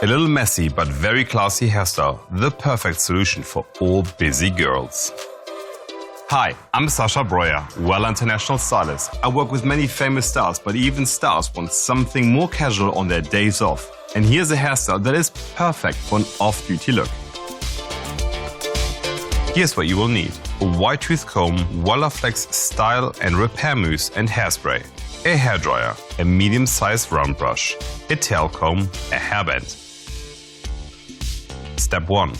A little messy but very classy hairstyle, the perfect solution for all busy girls. Hi, I'm Sasha Breuer, well international stylist. I work with many famous stars, but even stars want something more casual on their days off. And here's a hairstyle that is perfect for an off-duty look. Here's what you will need. A wide tooth comb, Wellaflex style and repair mousse and hairspray. A hairdryer, a medium-sized round brush, a tail comb, a hairband. Step 1.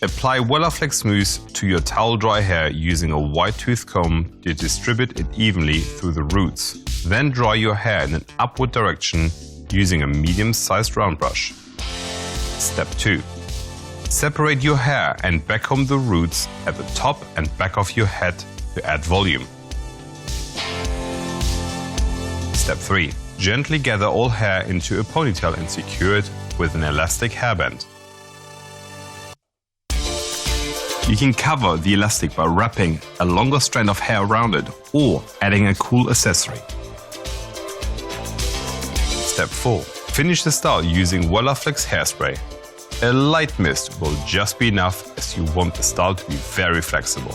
Apply Wellaflex mousse to your towel dry hair using a wide tooth comb to distribute it evenly through the roots. Then dry your hair in an upward direction using a medium-sized round brush. Step 2. Separate your hair and backcomb the roots at the top and back of your head to add volume. Step 3. Gently gather all hair into a ponytail and secure it with an elastic hairband. You can cover the elastic by wrapping a longer strand of hair around it or adding a cool accessory. Step 4. Finish the style using Wellaflex hairspray. A light mist will just be enough as you want the style to be very flexible.